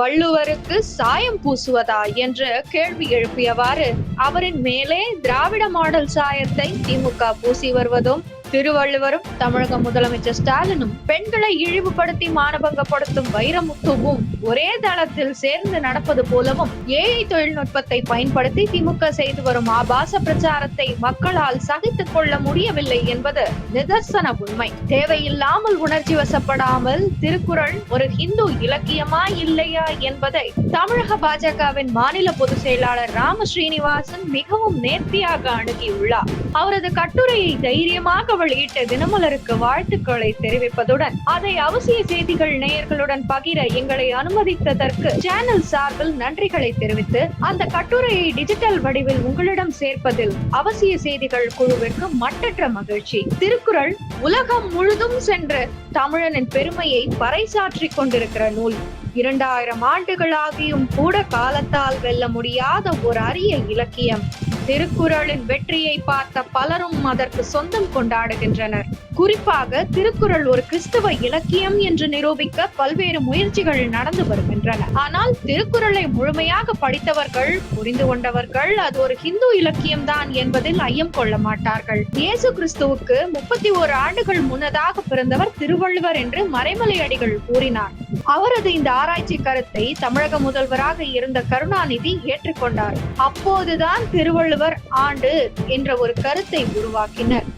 வள்ளுவருக்கு சாயம் பூசுவதா என்று கேள்வி எழுப்பியவாறு அவரின் மேலே திராவிட மாடல் சாயத்தை திமுக பூசி வருவதும் திருவள்ளுவரும் தமிழக முதலமைச்சர் ஸ்டாலினும் பெண்களை இழிவுபடுத்தி மானபங்கப்படுத்தும் வைரமுத்துவும் ஒரே தளத்தில் சேர்ந்து நடப்பது போலவும் ஏஐ தொழில்நுட்பத்தை பயன்படுத்தி திமுக செய்து வரும் ஆபாச பிரச்சாரத்தை மக்களால் சகித்துக் கொள்ள முடியவில்லை என்பது நிதர்சன உண்மை. தேவையில்லாமல் உணர்ச்சி வசப்படாமல் திருக்குறள் ஒரு ஹிந்து இலக்கியமா இல்லையா என்பதை தமிழக பாஜகவின் மாநில பொதுச் செயலாளர் ராம ஸ்ரீனிவாசன் மிகவும் நேர்த்தியாக அணுகியுள்ளார். அவரது கட்டுரையை தைரியமாக வெளியிட்ட தினமலருக்கு வாழ்த்துக்களை தெரிவிப்பதுடன் அதை அவசிய செய்திகள் நேயர்களுடன் பகிர எங்களை அனுமதித்ததற்கு சேனல் சார்பில் நன்றிகளை தெரிவித்து அந்த கட்டுரையை டிஜிட்டல் வடிவில் உங்களிடம் சேர்ப்பதில் அவசிய செய்திகள் குழுவிற்கு மட்டற்ற மகிழ்ச்சி. திருக்குறள் உலகம் முழுதும் சென்று தமிழனின் பெருமையை பறைசாற்றிக் கொண்டிருக்கிற நூல். இரண்டாயிரம் ஆண்டுகளாகியும் கூட காலத்தால் வெல்ல முடியாத ஒரு அரிய இலக்கியம். திருக்குறளின் வெற்றியை பார்த்த பலரும் அதற்கு சொந்தம் கொண்டாடுகின்றனர். குறிப்பாக திருக்குறள் ஒரு கிறிஸ்தவ இலக்கியம் என்று நிரூபிக்க பல்வேறு முயற்சிகள் நடந்து வருகின்றன. ஆனால் திருக்குறளை முழுமையாக படித்தவர்கள் புரிந்து கொண்டவர்கள் அது ஒரு ஹிந்து இலக்கியம் தான் என்பதில் ஐயம் கொள்ள மாட்டார்கள். இயேசு கிறிஸ்துவுக்கு முப்பத்தி ஓரு ஆண்டுகள் முன்னதாக பிறந்தவர் திருவள்ளுவர் என்று மறைமலை அடிகள் கூறினார். அவரது இந்த ஆராய்ச்சி கருத்தை தமிழக முதல்வராக இருந்த கருணாநிதி ஏற்றுக்கொண்டார். அப்போதுதான் திருவள்ளுவர் ஆண்டு என்ற ஒரு கருத்தை உருவாக்கினர்.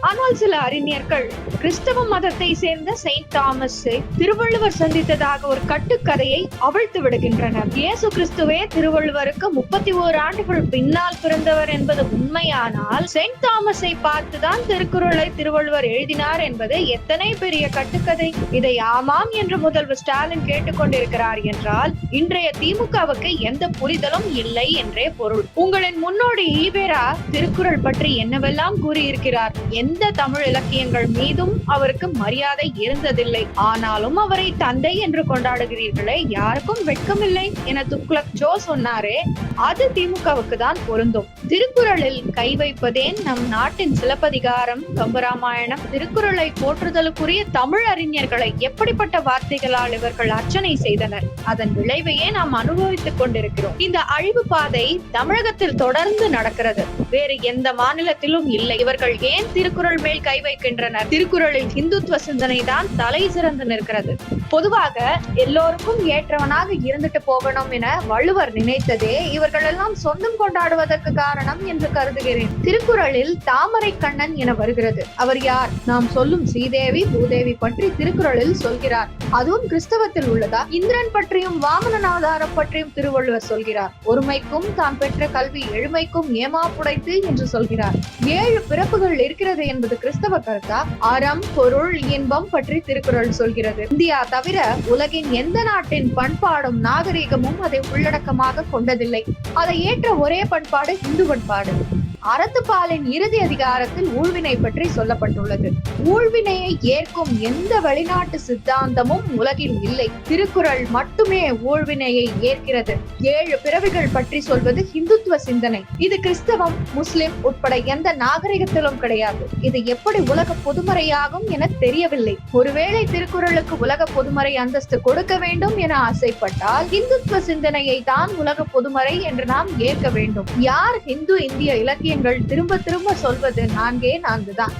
ஆனால் சில அறிஞர்கள் கிறிஸ்தவ மதத்தை சேர்ந்த செயின்ட் தாமஸை திருவள்ளுவர் சந்தித்ததாக ஒரு கட்டுக்கதையை அவிழ்த்து விடுகின்றனர். இயேசு கிறிஸ்துவே திருவள்ளுவருக்கு முப்பத்தி ஓரு ஆண்டுகள் பின்னால் பிறந்தவர் என்பது உண்மையானால் செயின்ட் தாமஸை பார்த்துதான் திருக்குறளை திருவள்ளுவர் எழுதினார் என்பது எத்தனை பெரிய கட்டுக்கதை? இதை ஆமாம் என்று முதல்வர் ஸ்டாலின் கேட்டுக்கொண்டிருக்கிறார் என்றால் இன்றைய திமுகவுக்கு எந்த புரிதலும் இல்லை என்றே பொருள். உங்களின் முன்னோடி ஈவேரா திருக்குறள் பற்றி என்னவெல்லாம் கூறியிருக்கிறார்? எந்த தமிழ் இலக்கியங்கள் மீதும் அவருக்கு மரியாதை இருந்ததில்லை. ஆனாலும் அவரை தந்தை என்று கொண்டாடுகிறீர்களே யாருக்கும் வெட்கமில்லை என துக்ளக் ஜோ சொன்னாரே அது திமுகவுக்கு தான் பொருந்தும். திருக்குறளில் கை வைப்பதேன் நம் நாட்டின் சிலப்பதிகாரம். கம்பராமாயணம் திருக்குறளை போற்றுதலுக்குரிய தமிழ் அறிஞர்களை எப்படிப்பட்ட வார்த்தைகளால் இவர்கள் அர்ச்சனை செய்தனர்? அதன் விளைவையே நாம் அனுபவித்துக் கொண்டிருக்கிறோம். இந்த அழிவு பாதை தமிழகத்தில் தொடர்ந்து நடக்கிறது. வேறு எந்த மாநிலத்திலும் இல்லை. இவர்கள் ஏன் திருக்குறள் மேல் கை வைக்கின்றனர்? திருக்குறள் திருக்குறளில் இந்துத்துவ சிந்தனை தான் தலை சிறந்து நிற்கிறது. பொதுவாக எல்லோருக்கும் ஏற்றவனாக இருந்துட்டு போகணும் என வள்ளுவர் நினைத்ததே இவர்கள் எல்லாம் சொந்தம் கொண்டாடுவதற்கு காரணம் என்று கருதுகிறேன். திருக்குறளில் தாமரை கண்ணன் என வருகிறது. அவர் யார்? நாம் சொல்லும் ஸ்ரீதேவி பூதேவி பற்றி திருக்குறளில் சொல்கிறார். அதுவும் கிறிஸ்தவத்தில் உள்ளதா? இந்திரன் பற்றியும் வாமனன் ஆதாரம் பற்றியும் திருவள்ளுவர் சொல்கிறார். ஒருமைக்கும் தான் பெற்ற கல்வி எழுமைக்கும் ஏமாப்புடைத்து என்று சொல்கிறார். ஏழு பிறப்புகள் இருக்கிறது என்பது கிறிஸ்தவ கருத்தா? ஆறாம் அறம் பொருள் இன்பம் பற்றி திருக்குறள் சொல்கிறது. இந்தியா தவிர உலகின் எந்த நாட்டின் பண்பாடும் நாகரிகமும் அதை உள்ளடக்கமாக கொண்டதில்லை. அதை ஏற்ற ஒரே பண்பாடு இந்து பண்பாடு. அறத்துப்பாலின் இறுதி அதிகாரத்தில் ஊழ்வினை பற்றி சொல்லப்பட்டுள்ளது. ஊழ்வினையை ஏற்கும் எந்த வெளிநாட்டு சித்தாந்தமும் உலகில் இல்லை. திருக்குறள் மட்டுமே ஊழ்வினையை ஏற்கிறது. ஏழு பிறவிகள் பற்றி சொல்வது இந்துத்துவ சிந்தனை. இது கிறிஸ்தவம் முஸ்லிம் உட்பட எந்த நாகரிகத்திலும் கிடையாது. இது எப்படி உலக பொதுமறையாகும் என தெரியவில்லை. ஒருவேளை திருக்குறளுக்கு உலக பொதுமறை அந்தஸ்து கொடுக்க வேண்டும் என ஆசைப்பட்டால் இந்துத்துவ சிந்தனையை தான் உலக பொதுமறை என்று நாம் ஏற்க வேண்டும். யார் இந்து இந்திய இலக்கிய வாக்கியங்கள் திரும்ப திரும்ப சொல்வது நான்கே நான்கு தான்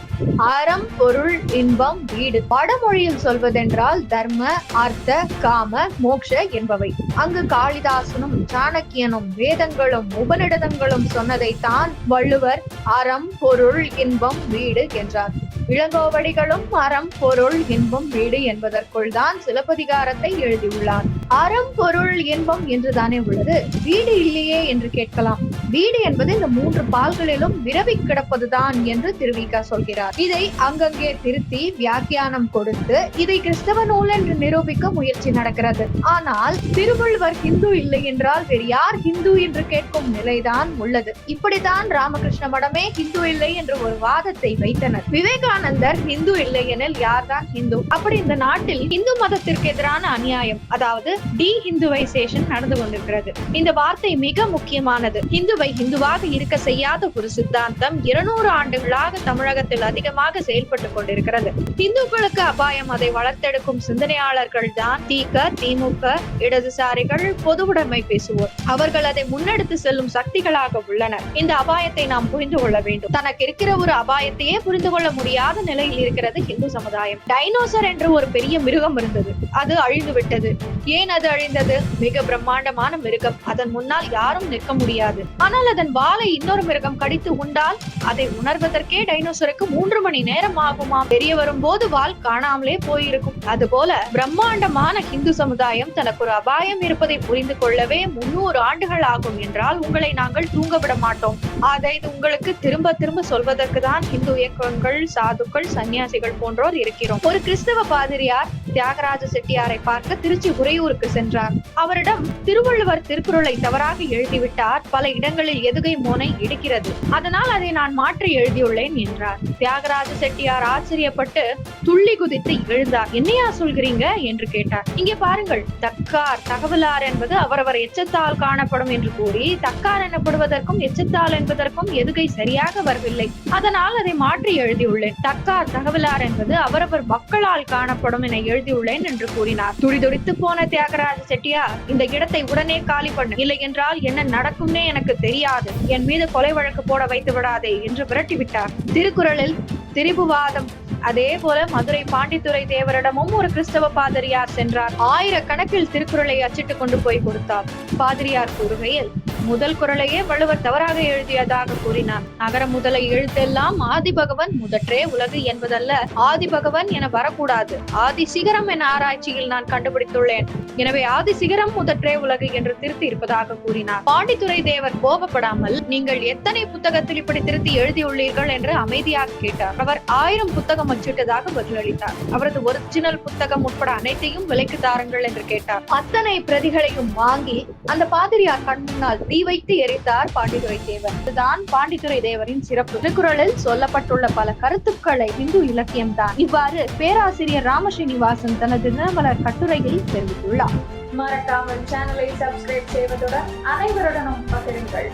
அறம் பொருள் இன்பம் வீடு. வடமொழியில் சொல்வதென்றால் தர்ம அர்த்த காம மோக்ஷ என்பவை. அங்கு காளிதாசனும் சாணக்கியனும் வேதங்களும் உபநிடதங்களும் சொன்னதைத்தான் வள்ளுவர் அறம் பொருள் இன்பம் வீடு என்றார். இளங்கோவடிகளும் அறம் பொருள் இன்பம் வீடு என்பதற்குள் தான் சிலப்பதிகாரத்தை எழுதியுள்ளார். அறம் பொருள் இன்பம் என்றுதானே உள்ளது. வீடு இல்லையே என்று கேட்கலாம். வீடு என்பது இந்த மூன்று பால்களிலும் விரவி கிடப்பதுதான் என்று திருவிக்கா சொல்கிறார். இதை அங்கங்கே திருத்தி வியாக்கியானம் கொடுத்து இதை கிறிஸ்தவ நூல் என்று நிரூபிக்க முயற்சி நடக்கிறது. ஆனால் திருவள்ளுவர் ஹிந்து இல்லை என்றால் வேறு யார் ஹிந்து என்று கேட்கும் நிலைதான் உள்ளது. இப்படித்தான் ராமகிருஷ்ண மடமே ஹிந்து இல்லை என்று ஒரு வாதத்தை வைத்தனர். விவேகானந்தர் ஹிந்து இல்லை எனில் யார்தான் ஹிந்து? அப்படி இந்த நாட்டில் இந்து மதத்திற்கு எதிரான அநியாயம் அதாவது டி ஹிந்துவைசேஷன் நடந்து கொண்டிருக்கிறது. இந்த வார்த்தை மிக முக்கியமானது. ஹிந்துவை ஹிந்துவாக இருக்க செய்யாத ஒரு சித்தாந்தம் இருநூறு ஆண்டுகளாக தமிழகத்தில் அதிகமாக செயல்பட்டுக் கொண்டிருக்கிறது. இந்துக்களுக்கு அபாயம் அதை வளர்த்தெடுக்கும் சிந்தனையாளர்கள் தான் திக திமுக இடதுசாரிகள் பொதுவுடைமை பேசுவோர். அவர்கள் அதை முன்னெடுத்து செல்லும் சக்திகளாக உள்ளனர். இந்த அபாயத்தை நாம் புரிந்து கொள்ள வேண்டும். தனக்கு இருக்கிற ஒரு அபாயத்தையே புரிந்து கொள்ள முடியாத நிலையில் இருக்கிறது இந்து சமுதாயம். டைனோசர் என்று ஒரு பெரிய மிருகம் இருந்தது. அது அழிந்து விட்டது ஏன் ஏன் அது அழிந்தது? மிக பிரம்மாண்டமான மிருகம். அதன் முன்னால் யாரும் நிற்க முடியாது. ஆனால் அதன் வாளை இன்னொரு மிருகம் கடித்து உண்டால் அதை உணர்வதற்கே டைனோசருக்கு மூன்று மணி நேரம் ஆகுமாம் தெரிய வரும்போது வால் காணாமலே போயிருக்கும். அதுபோல பிரம்மாண்டமான ஹிந்து சமுதாயம் தனக்கு ஒரு அபாயம் இருப்பதை புரிந்து கொள்ளவே முன்னூறு ஆண்டுகள் ஆகும் என்றால் உங்களை நாங்கள் தூங்க விட மாட்டோம். அதை உங்களுக்கு திரும்ப திரும்ப சொல்வதற்கு தான் ஹிந்து இயக்கங்கள் சாதுக்கள் சன்னியாசிகள் போன்றோர் இருக்கிறோம். ஒரு கிறிஸ்தவ பாதிரியார் தியாகராஜ செட்டியாரை பார்க்க திருச்சி உறையூர் உறையூருக்கு சென்றார். அவரிடம் திருவள்ளுவர் திருக்குறளை தவறாக எழுதிவிட்டார். பல இடங்களில் எதுகை மோனை இடிக்கிறது. அதனால் அதை நான் மாற்றி எழுதியுள்ளேன் என்றார். தியாகராஜ செட்டியார் ஆச்சரியப்பட்டு துள்ளி குதித்து எழுந்தார். என்னையா சொல்கிறீங்க? என்று கேட்டார். இங்கே பாருங்கள் தக்கார் தகவலார் என்பது அவரவர் எச்சத்தால் காணப்படும் என்று கூறி தக்கார் எனப்படுவதற்கும் எச்சத்தால் என்பதற்கும் எதுகை சரியாக வரவில்லை. அதனால் அதை மாற்றி எழுதியுள்ளேன். தக்கார் தகவலார் என்பது அவரவர் மக்களால் காணப்படும் என எழுதியுள்ளேன் என்று கூறினார். துடிதுடித்து போன தியாகராஜ செட்டியார் இந்த இடத்தை உடனே காலி பண்ணு. இல்லை என்றால் என்ன நடக்கும்னே எனக்கு தெரியாது. என் மீது கொலை வழக்கு போட வைத்து விடாதே என்று விரட்டிவிட்டார் திருக்குறளில் திரிபுவாதம். அதே போல மதுரை பாண்டித்துறை தேவரிடமும் ஒரு கிறிஸ்தவ பாதிரியார் சென்றார். ஆயிரக்கணக்கில் திருக்குறளை அச்சிட்டு கொண்டு போய் கொடுத்தார். பாதிரியார் கூறுகையில் முதல் குரலையே வள்ளுவர் தவறாக எழுதியதாக கூறினார். நகர முதலை எழுத்தெல்லாம் ஆதிபகவன் முதற்றே உலகு என்பதல்ல ஆதிபகவன் என வரக்கூடாது. ஆதி சிகரம் என ஆராய்ச்சியில் நான் கண்டுபிடித்துள்ளேன். எனவே ஆதி சிகரம் முதற்றே உலகு என்று திருத்தி இருப்பதாக கூறினார். பாண்டித்துறை தேவர் கோபப்படாமல் நீங்கள் எத்தனை புத்தகத்தில் இப்படி திருத்தி எழுதியுள்ளீர்கள் என்று அமைதியாக கேட்டார். அவர் ஆயிரம் புத்தகம் அச்சிட்டதாக பதிலளித்தார். அவரது ஒரிஜினல் புத்தகம் உட்பட அனைத்தையும் விலைக்கு தாருங்கள் என்று கேட்டார். அத்தனை பிரதிகளையும் வாங்கி அந்த பாதிரியார் கண் முன்னால் தீ வைத்து எரித்தார் பாண்டித்துறை தேவர். இதுதான் பாண்டித்துறை தேவரின் சிறப்பு. திருக்குறளில் சொல்லப்பட்டுள்ள பல கருத்துக்களை இந்து இலக்கியம் தான் இவ்வாறு பேராசிரியர் ராமஸ்ரீனிவாசன் தனது தினமலர் கட்டுரையில் தெரிவித்துள்ளார். மறக்காமல் சேனலை சப்ஸ்கிரைப் செய்வதுடன் அனைவருடனும் பகிருங்கள்.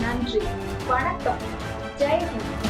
நன்றி. வணக்கம். ஜெய் ஹிந்த்.